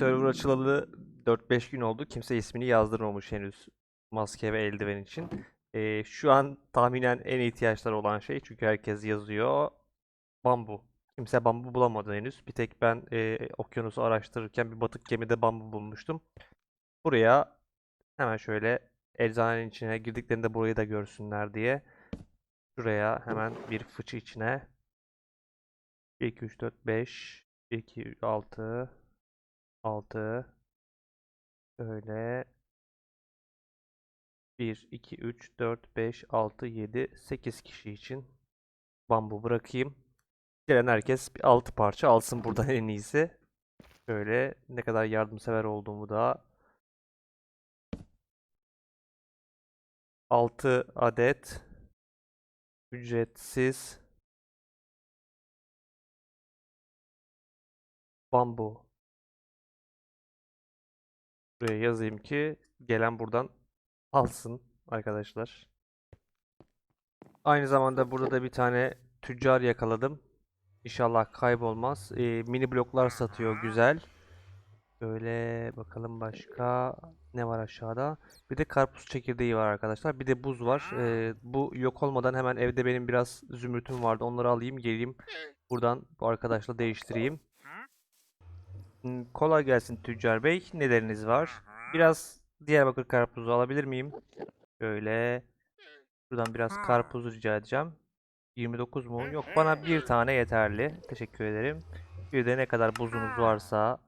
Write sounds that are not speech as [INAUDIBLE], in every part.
server açılalı 4-5 gün oldu. Kimse ismini yazdırmamış henüz maske ve eldiven için. Ee, şu an tahminen en ihtiyaçları olan şey çünkü herkes yazıyor. Bambu. Kimse bambu bulamadı henüz. Bir tek ben e, okyanusu araştırırken bir batık gemide bambu bulmuştum. Buraya hemen şöyle eczanenin içine girdiklerinde burayı da görsünler diye. Şuraya hemen bir fıçı içine 1, 2, 3, 4, 5 1, 2, 3, 6 6 Şöyle 1, 2, 3, 4, 5, 6, 7, 8 kişi için bambu bırakayım. Gelen herkes bir 6 parça alsın buradan en iyisi. Şöyle ne kadar yardımsever olduğumu da 6 adet ücretsiz bambu Buraya yazayım ki gelen buradan alsın arkadaşlar. Aynı zamanda burada da bir tane tüccar yakaladım. İnşallah kaybolmaz. Ee, mini bloklar satıyor güzel. Böyle bakalım başka ne var aşağıda. Bir de karpuz çekirdeği var arkadaşlar. Bir de buz var. Ee, bu yok olmadan hemen evde benim biraz zümrütüm vardı. Onları alayım geleyim. Buradan bu arkadaşla değiştireyim. Kolay gelsin Tüccar Bey. Neleriniz var? Biraz Diyarbakır karpuzu alabilir miyim? Şöyle. Şuradan biraz karpuzu rica edeceğim. 29 mu? Yok bana bir tane yeterli. Teşekkür ederim. Bir de ne kadar buzunuz varsa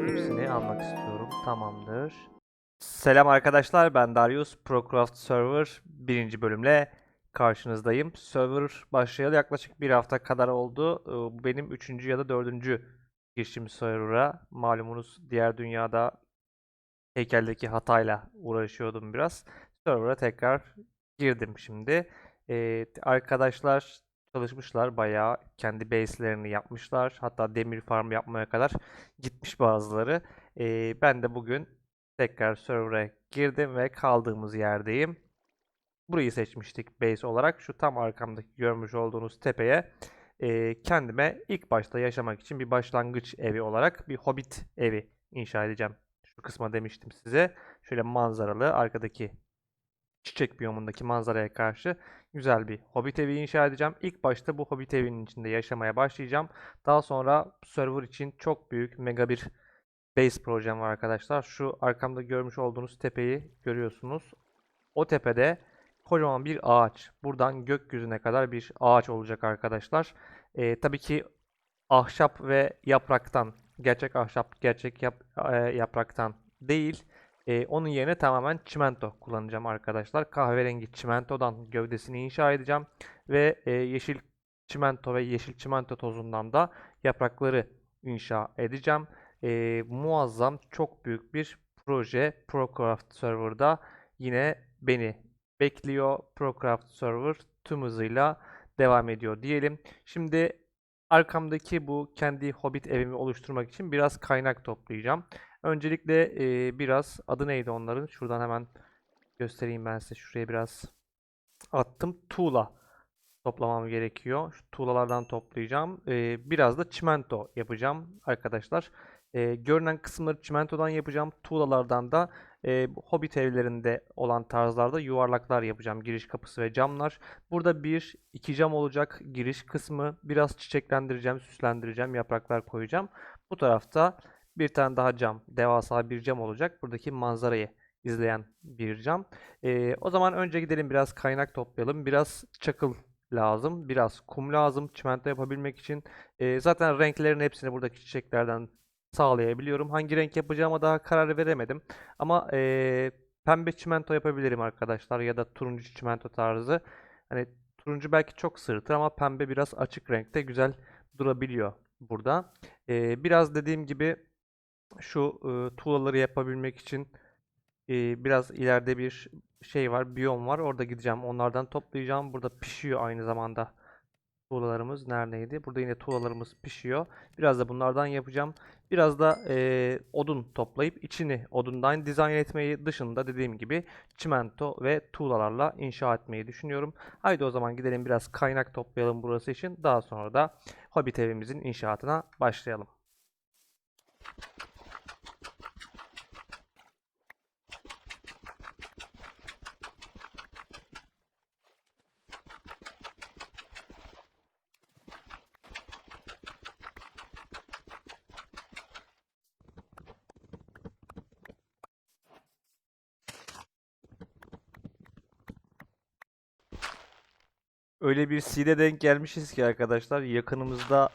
hepsini almak istiyorum. Tamamdır. Selam arkadaşlar ben Darius. Procraft Server 1. bölümle karşınızdayım. Server başlayalı yaklaşık bir hafta kadar oldu. Bu benim 3. ya da 4. girişim server'a. Malumunuz diğer dünyada heykeldeki hatayla uğraşıyordum biraz. Server'a tekrar girdim şimdi. Ee, arkadaşlar çalışmışlar bayağı kendi base'lerini yapmışlar. Hatta demir farm yapmaya kadar gitmiş bazıları. Ee, ben de bugün tekrar server'a girdim ve kaldığımız yerdeyim. Burayı seçmiştik base olarak. Şu tam arkamdaki görmüş olduğunuz tepeye e, kendime ilk başta yaşamak için bir başlangıç evi olarak bir hobbit evi inşa edeceğim. Şu kısma demiştim size. Şöyle manzaralı arkadaki çiçek biyomundaki manzaraya karşı güzel bir hobbit evi inşa edeceğim. İlk başta bu hobbit evinin içinde yaşamaya başlayacağım. Daha sonra server için çok büyük mega bir base projem var arkadaşlar. Şu arkamda görmüş olduğunuz tepeyi görüyorsunuz. O tepede kocaman bir ağaç. Buradan gökyüzüne kadar bir ağaç olacak arkadaşlar. Ee, tabii ki ahşap ve yapraktan, gerçek ahşap, gerçek yap, e, yapraktan değil. Ee, onun yerine tamamen çimento kullanacağım arkadaşlar. Kahverengi çimentodan gövdesini inşa edeceğim. Ve e, yeşil çimento ve yeşil çimento tozundan da yaprakları inşa edeceğim. Ee, muazzam, çok büyük bir proje Procraft Server'da yine beni bekliyor. Procraft Server tüm hızıyla devam ediyor diyelim. Şimdi arkamdaki bu kendi hobbit evimi oluşturmak için biraz kaynak toplayacağım. Öncelikle e, biraz adı neydi onların? Şuradan hemen göstereyim ben size. Şuraya biraz attım. Tuğla toplamam gerekiyor. Şu tuğlalardan toplayacağım. E, biraz da çimento yapacağım arkadaşlar. E, görünen kısımları çimentodan yapacağım. Tuğlalardan da e, hobbit evlerinde olan tarzlarda yuvarlaklar yapacağım. Giriş kapısı ve camlar. Burada bir iki cam olacak giriş kısmı. Biraz çiçeklendireceğim, süslendireceğim, yapraklar koyacağım. Bu tarafta bir tane daha cam, devasa bir cam olacak. Buradaki manzarayı izleyen bir cam. E, o zaman önce gidelim biraz kaynak toplayalım. Biraz çakıl lazım. Biraz kum lazım çimento yapabilmek için. E, zaten renklerin hepsini buradaki çiçeklerden sağlayabiliyorum. Hangi renk yapacağıma daha karar veremedim. Ama eee, pembe çimento yapabilirim arkadaşlar ya da turuncu çimento tarzı. Hani turuncu belki çok sırıtır ama pembe biraz açık renkte güzel durabiliyor burada. Eee, biraz dediğim gibi şu eee, tuğlaları yapabilmek için eee, biraz ileride bir şey var, biyom var. Orada gideceğim. Onlardan toplayacağım. Burada pişiyor aynı zamanda. Tuğlalarımız neredeydi? Burada yine tuğlalarımız pişiyor. Biraz da bunlardan yapacağım. Biraz da eee, odun toplayıp içini odundan dizayn etmeyi dışında dediğim gibi çimento ve tuğlalarla inşa etmeyi düşünüyorum. Haydi o zaman gidelim biraz kaynak toplayalım burası için. Daha sonra da Hobbit evimizin inşaatına başlayalım. Öyle bir seed'e denk gelmişiz ki arkadaşlar yakınımızda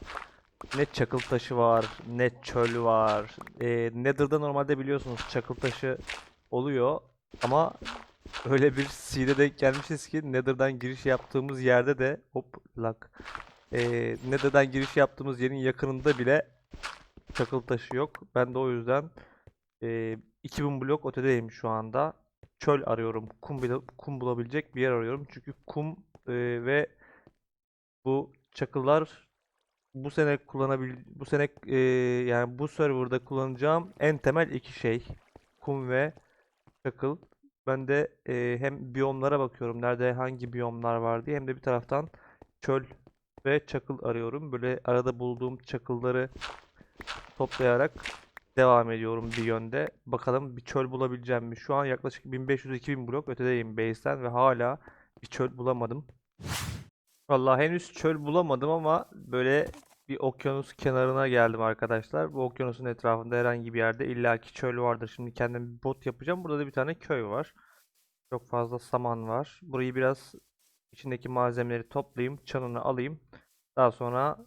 ne çakıl taşı var, ne çöl var. Ee, Nether'da normalde biliyorsunuz çakıl taşı oluyor ama öyle bir seed'e denk gelmişiz ki Nether'dan giriş yaptığımız yerde de hop lag. Ee, Nether'dan giriş yaptığımız yerin yakınında bile çakıl taşı yok. Ben de o yüzden ee, 2000 blok ötedeyim şu anda. Çöl arıyorum. Kum, kum bulabilecek bir yer arıyorum. Çünkü kum ee, ve bu çakıllar bu sene kullanabil bu sene ee, yani bu serverda kullanacağım en temel iki şey. Kum ve çakıl. Ben de ee, hem biyomlara bakıyorum. Nerede hangi biyomlar var diye hem de bir taraftan çöl ve çakıl arıyorum. Böyle arada bulduğum çakılları toplayarak devam ediyorum bir yönde. Bakalım bir çöl bulabileceğim mi? Şu an yaklaşık 1500-2000 blok ötedeyim base'ten ve hala bir çöl bulamadım. Vallahi henüz çöl bulamadım ama böyle bir okyanus kenarına geldim arkadaşlar. Bu okyanusun etrafında herhangi bir yerde illaki çöl vardır. Şimdi kendim bir bot yapacağım. Burada da bir tane köy var. Çok fazla saman var. Burayı biraz içindeki malzemeleri toplayayım, çanını alayım. Daha sonra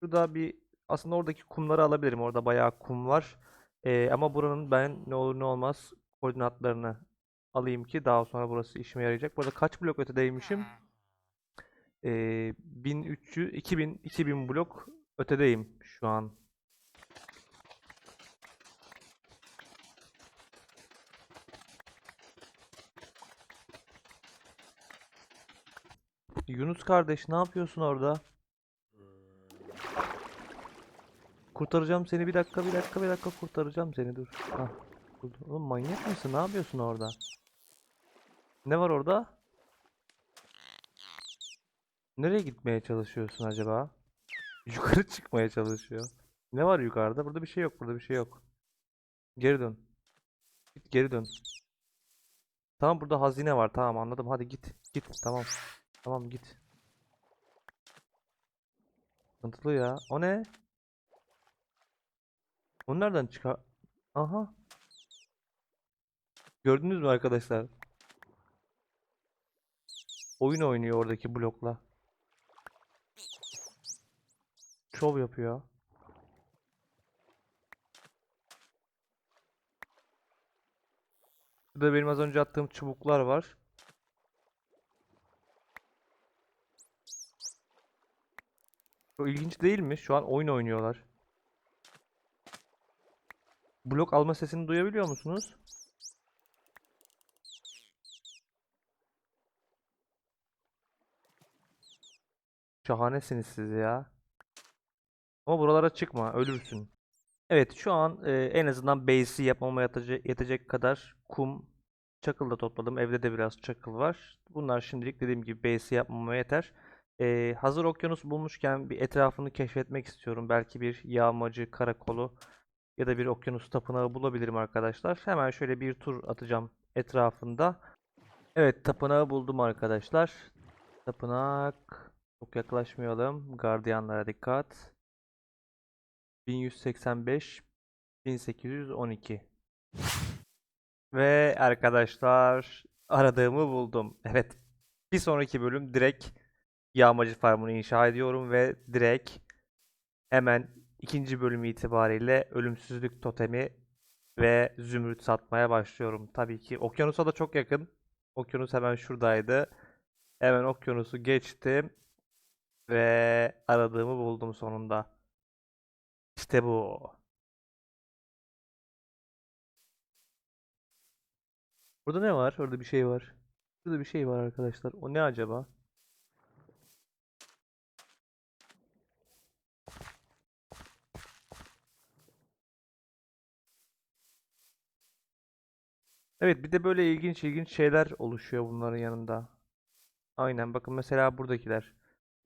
şurada bir aslında oradaki kumları alabilirim. Orada bayağı kum var. Ee, ama buranın ben ne olur ne olmaz koordinatlarını alayım ki daha sonra burası işime yarayacak. Burada kaç blok ötedeymişim? Ee, 1300 2000 2000 blok ötedeyim şu an. Yunus kardeş ne yapıyorsun orada? Kurtaracağım seni bir dakika bir dakika bir dakika kurtaracağım seni dur. Ah, buldum. Oğlum manyak mısın? Ne yapıyorsun orada? Ne var orada? Nereye gitmeye çalışıyorsun acaba? Yukarı [LAUGHS] çıkmaya çalışıyor. Ne var yukarıda? Burada bir şey yok. Burada bir şey yok. Geri dön. Git geri dön. Tamam burada hazine var. Tamam anladım. Hadi git. Git. Tamam. Tamam git. Sıkıntılı ya. O ne? Onu nereden çıkar? Aha. Gördünüz mü arkadaşlar? Oyun oynuyor oradaki blokla. Şov yapıyor. Burada benim az önce attığım çubuklar var. Çok ilginç değil mi? Şu an oyun oynuyorlar. Blok alma sesini duyabiliyor musunuz? Şahanesiniz siz ya. Ama buralara çıkma, ölürsün. Evet, şu an e, en azından base'i yapmama yetecek, yetecek kadar kum, çakıl da topladım. Evde de biraz çakıl var. Bunlar şimdilik dediğim gibi base'i yapmama yeter. E, hazır okyanus bulmuşken bir etrafını keşfetmek istiyorum. Belki bir yağmacı karakolu ya da bir okyanus tapınağı bulabilirim arkadaşlar. Hemen şöyle bir tur atacağım etrafında. Evet, tapınağı buldum arkadaşlar. Tapınak. Çok yaklaşmayalım. Gardiyanlara dikkat. 1185 1812 Ve arkadaşlar aradığımı buldum. Evet. Bir sonraki bölüm direkt yağmacı farmını inşa ediyorum ve direkt hemen ikinci bölüm itibariyle ölümsüzlük totemi ve zümrüt satmaya başlıyorum. Tabii ki okyanusa da çok yakın. Okyanus hemen şuradaydı. Hemen okyanusu geçtim ve aradığımı buldum sonunda. İşte bu. Burada ne var? Orada bir şey var. Burada bir şey var arkadaşlar. O ne acaba? Evet bir de böyle ilginç ilginç şeyler oluşuyor bunların yanında. Aynen bakın mesela buradakiler.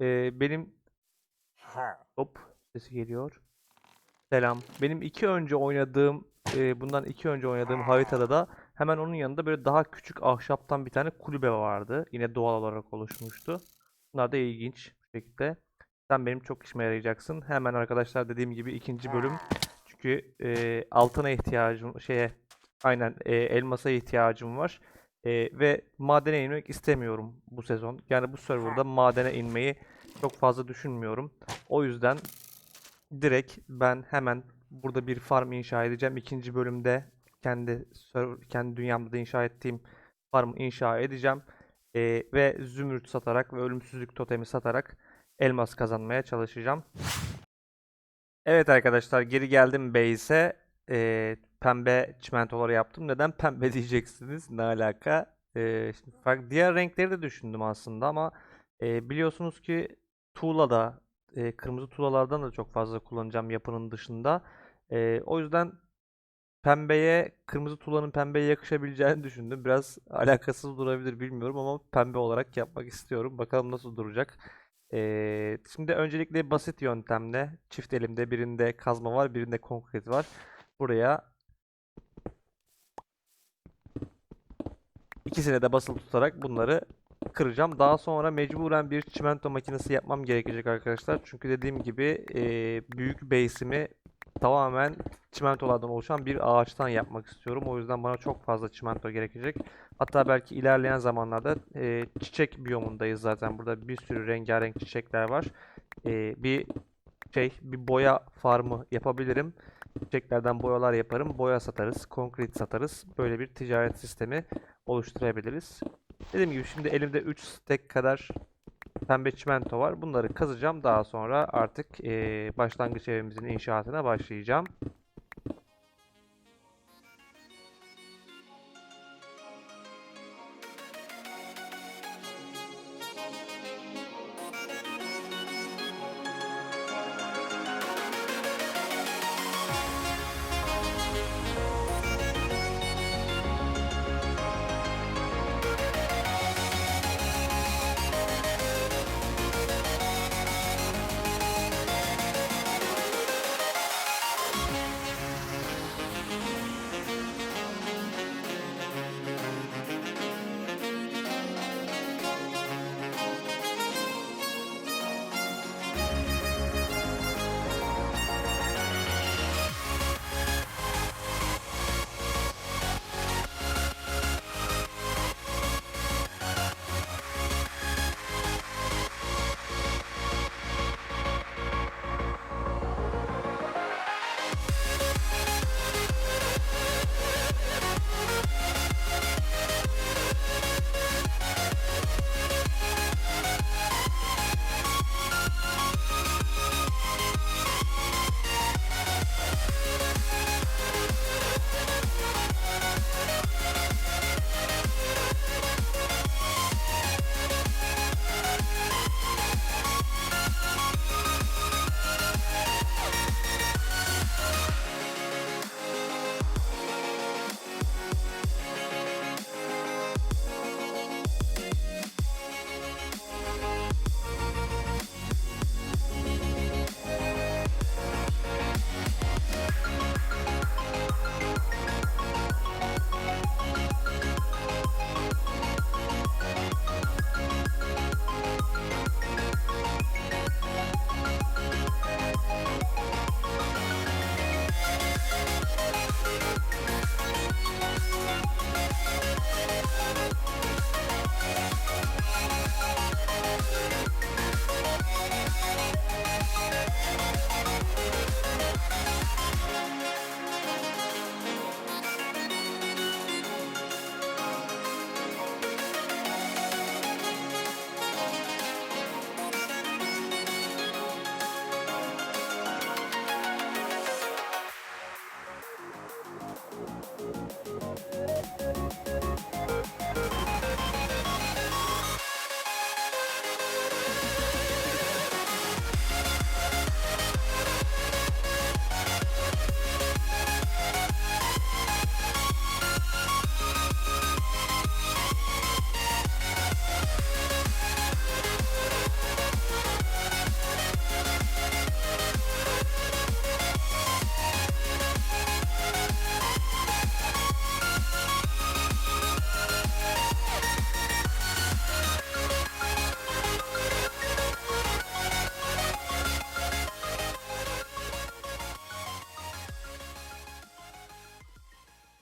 Ee, benim hop sesi geliyor. Selam. Benim iki önce oynadığım, e, bundan iki önce oynadığım haritada da hemen onun yanında böyle daha küçük ahşaptan bir tane kulübe vardı. Yine doğal olarak oluşmuştu. Bunlar da ilginç bir şekilde. Sen benim çok işime yarayacaksın. Hemen arkadaşlar dediğim gibi ikinci bölüm. Çünkü e, altına ihtiyacım, şeye, aynen e, elmasa ihtiyacım var. E, ve madene inmek istemiyorum bu sezon. Yani bu serverda madene inmeyi çok fazla düşünmüyorum. O yüzden direkt ben hemen burada bir farm inşa edeceğim. İkinci bölümde kendi server, kendi dünyamda da inşa ettiğim farmı inşa edeceğim. E, ve zümrüt satarak ve ölümsüzlük totemi satarak elmas kazanmaya çalışacağım. Evet arkadaşlar geri geldim base'e. Ee, pembe çimentoları yaptım. Neden pembe [LAUGHS] diyeceksiniz? Ne alaka? Ee, şimdi diğer renkleri de düşündüm aslında ama e, biliyorsunuz ki tuğlada e, kırmızı tuğlalardan da çok fazla kullanacağım yapının dışında. E, o yüzden pembeye, kırmızı tuğlanın pembeye yakışabileceğini [LAUGHS] düşündüm. Biraz alakasız durabilir bilmiyorum ama pembe olarak yapmak istiyorum. Bakalım nasıl duracak. Ee, şimdi öncelikle basit yöntemle çift elimde birinde kazma var, birinde konkret var. Buraya ikisine de basılı tutarak bunları kıracağım. Daha sonra mecburen bir çimento makinesi yapmam gerekecek arkadaşlar. Çünkü dediğim gibi e, büyük base'imi tamamen çimentolardan oluşan bir ağaçtan yapmak istiyorum. O yüzden bana çok fazla çimento gerekecek. Hatta belki ilerleyen zamanlarda e, çiçek biyomundayız zaten. Burada bir sürü rengarenk çiçekler var. E, bir şey, bir boya farmı yapabilirim. Çiçeklerden boyalar yaparım. Boya satarız, konkret satarız. Böyle bir ticaret sistemi oluşturabiliriz. Dediğim gibi şimdi elimde 3 stek kadar pembe çimento var. Bunları kazacağım. Daha sonra artık e, başlangıç evimizin inşaatına başlayacağım.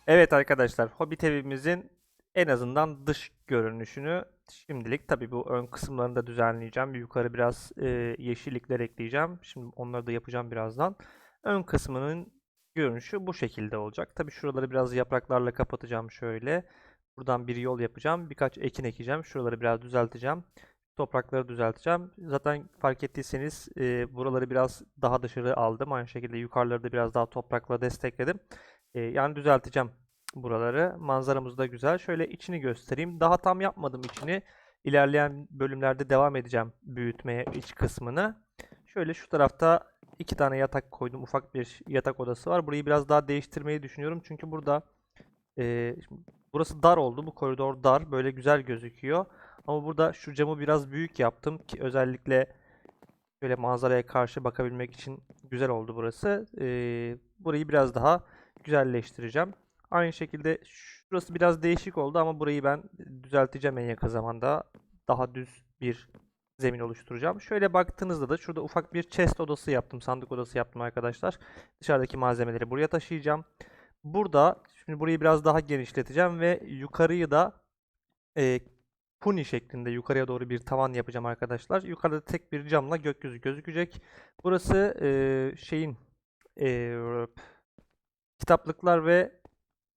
Evet arkadaşlar, Hobbit evimizin En azından dış görünüşünü şimdilik tabii bu ön kısımlarını da düzenleyeceğim. Yukarı biraz e, yeşillikler ekleyeceğim. Şimdi onları da yapacağım birazdan. Ön kısmının görünüşü bu şekilde olacak. Tabii şuraları biraz yapraklarla kapatacağım şöyle. Buradan bir yol yapacağım. Birkaç ekin ekeceğim. Şuraları biraz düzelteceğim. Toprakları düzelteceğim. Zaten fark ettiyseniz e, buraları biraz daha dışarı aldım. Aynı şekilde yukarıları da biraz daha toprakla destekledim. E, yani düzelteceğim buraları. Manzaramız da güzel. Şöyle içini göstereyim. Daha tam yapmadım içini. İlerleyen bölümlerde devam edeceğim büyütmeye iç kısmını. Şöyle şu tarafta iki tane yatak koydum. Ufak bir yatak odası var. Burayı biraz daha değiştirmeyi düşünüyorum. Çünkü burada e, burası dar oldu. Bu koridor dar. Böyle güzel gözüküyor. Ama burada şu camı biraz büyük yaptım ki özellikle şöyle manzaraya karşı bakabilmek için güzel oldu burası. E, burayı biraz daha güzelleştireceğim. Aynı şekilde şurası biraz değişik oldu ama burayı ben düzelteceğim en yakın zamanda. Daha düz bir zemin oluşturacağım. Şöyle baktığınızda da şurada ufak bir chest odası yaptım. Sandık odası yaptım arkadaşlar. Dışarıdaki malzemeleri buraya taşıyacağım. Burada şimdi burayı biraz daha genişleteceğim ve yukarıyı da e, puni şeklinde yukarıya doğru bir tavan yapacağım arkadaşlar. Yukarıda tek bir camla gökyüzü gözükecek. Burası e, şeyin e, kitaplıklar ve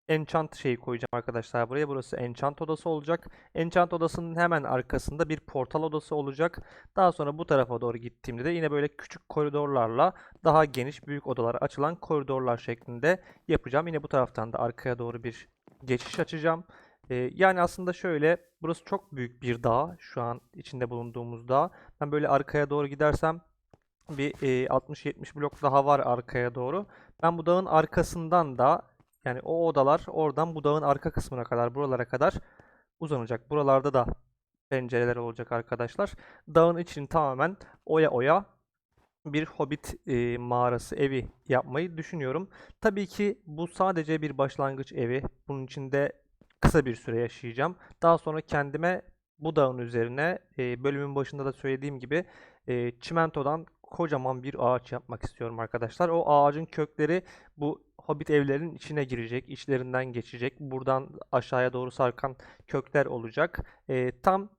enchant şeyi koyacağım arkadaşlar buraya. Burası enchant odası olacak. Enchant odasının hemen arkasında bir portal odası olacak. Daha sonra bu tarafa doğru gittiğimde de yine böyle küçük koridorlarla daha geniş büyük odalar açılan koridorlar şeklinde yapacağım. Yine bu taraftan da arkaya doğru bir geçiş açacağım. Ee, yani aslında şöyle burası çok büyük bir dağ. Şu an içinde bulunduğumuz dağ. Ben böyle arkaya doğru gidersem bir e, 60-70 blok daha var arkaya doğru. Ben bu dağın arkasından da yani o odalar oradan bu dağın arka kısmına kadar, buralara kadar uzanacak. Buralarda da pencereler olacak arkadaşlar. Dağın içini tamamen oya oya bir hobbit e, mağarası evi yapmayı düşünüyorum. Tabii ki bu sadece bir başlangıç evi. Bunun içinde kısa bir süre yaşayacağım. Daha sonra kendime bu dağın üzerine e, bölümün başında da söylediğim gibi e, çimentodan kocaman bir ağaç yapmak istiyorum arkadaşlar. O ağacın kökleri bu hobbit evlerin içine girecek, içlerinden geçecek. Buradan aşağıya doğru sarkan kökler olacak. E, tam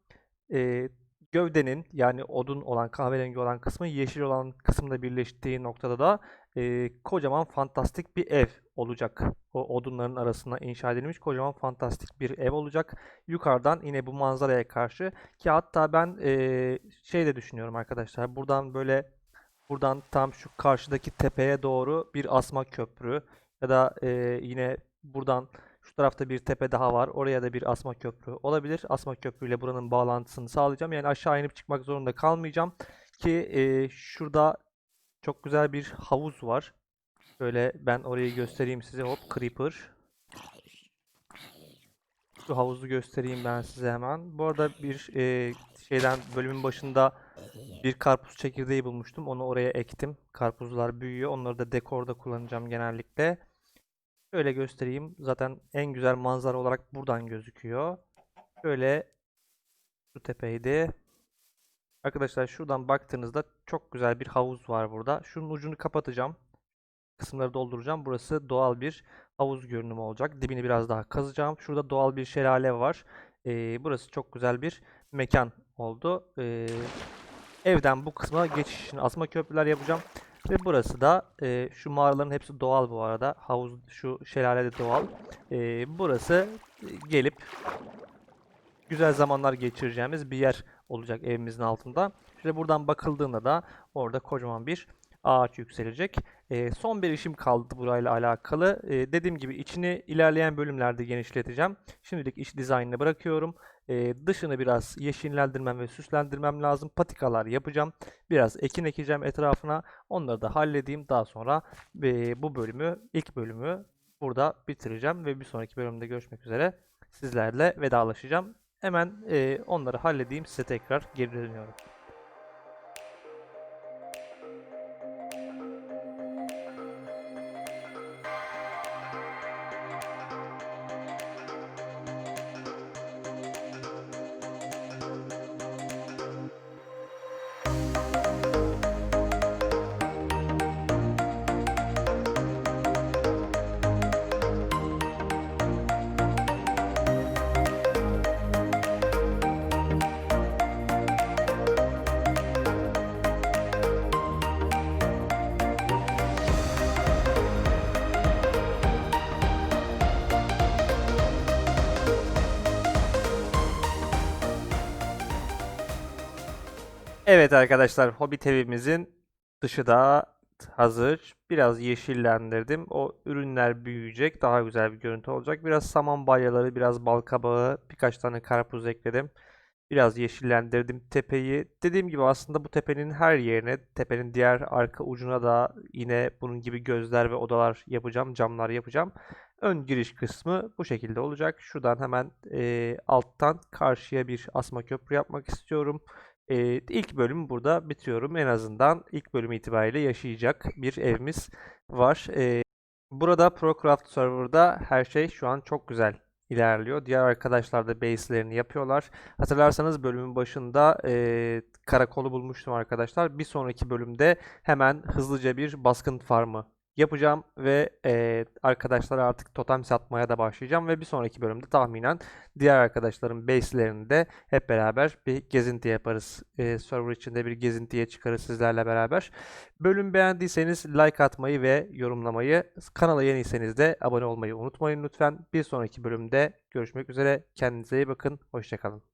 e, gövdenin yani odun olan kahverengi olan kısmı yeşil olan kısımda birleştiği noktada da e, kocaman fantastik bir ev olacak. O odunların arasına inşa edilmiş kocaman fantastik bir ev olacak. Yukarıdan yine bu manzaraya karşı ki hatta ben e, şey de düşünüyorum arkadaşlar. Buradan böyle buradan tam şu karşıdaki tepeye doğru bir asma köprü ya da e, yine buradan şu tarafta bir tepe daha var. Oraya da bir asma köprü olabilir. Asma köprüyle buranın bağlantısını sağlayacağım. Yani aşağı inip çıkmak zorunda kalmayacağım. Ki e, şurada çok güzel bir havuz var. Şöyle ben orayı göstereyim size. Hop Creeper. Şu havuzu göstereyim ben size hemen. Bu arada bir e, şeyden bölümün başında bir karpuz çekirdeği bulmuştum. Onu oraya ektim. Karpuzlar büyüyor. Onları da dekorda kullanacağım genellikle. Şöyle göstereyim. Zaten en güzel manzara olarak buradan gözüküyor. Şöyle şu tepeydi. Arkadaşlar şuradan baktığınızda çok güzel bir havuz var burada. Şunun ucunu kapatacağım. Kısımları dolduracağım. Burası doğal bir havuz görünümü olacak. Dibini biraz daha kazacağım. Şurada doğal bir şelale var. Ee, burası çok güzel bir mekan oldu. Ee, evden bu kısma geçiş için asma köprüler yapacağım. Ve burası da e, şu mağaraların hepsi doğal bu arada. Havuz şu şelale de doğal. E, burası e, gelip güzel zamanlar geçireceğimiz bir yer olacak evimizin altında. İşte buradan bakıldığında da orada kocaman bir ağaç yükselecek. E, son bir işim kaldı burayla alakalı. E, dediğim gibi içini ilerleyen bölümlerde genişleteceğim. Şimdilik iş dizaynını bırakıyorum. E, dışını biraz yeşillendirmem ve süslendirmem lazım. Patikalar yapacağım. Biraz ekin ekeceğim etrafına. Onları da halledeyim. Daha sonra e, bu bölümü, ilk bölümü burada bitireceğim ve bir sonraki bölümde görüşmek üzere sizlerle vedalaşacağım. Hemen e, onları halledeyim. Size tekrar geri dönüyorum. Evet arkadaşlar Hobbit evimizin dışı da hazır. Biraz yeşillendirdim. O ürünler büyüyecek. Daha güzel bir görüntü olacak. Biraz saman balyaları, biraz bal kabağı, birkaç tane karpuz ekledim. Biraz yeşillendirdim tepeyi. Dediğim gibi aslında bu tepenin her yerine, tepenin diğer arka ucuna da yine bunun gibi gözler ve odalar yapacağım, camlar yapacağım. Ön giriş kısmı bu şekilde olacak. Şuradan hemen e, alttan karşıya bir asma köprü yapmak istiyorum. E, ilk bölümü burada bitiriyorum. En azından ilk bölüm itibariyle yaşayacak bir evimiz var. E, burada ProCraft Server'da her şey şu an çok güzel ilerliyor. Diğer arkadaşlar da base'lerini yapıyorlar. Hatırlarsanız bölümün başında e, karakolu bulmuştum arkadaşlar. Bir sonraki bölümde hemen hızlıca bir baskın farmı yapacağım ve e, arkadaşlara artık totem satmaya da başlayacağım ve bir sonraki bölümde tahminen diğer arkadaşların base'lerini de hep beraber bir gezinti yaparız. E, server içinde bir gezintiye çıkarız sizlerle beraber. Bölüm beğendiyseniz like atmayı ve yorumlamayı, kanala yeniyseniz de abone olmayı unutmayın lütfen. Bir sonraki bölümde görüşmek üzere. Kendinize iyi bakın. Hoşçakalın.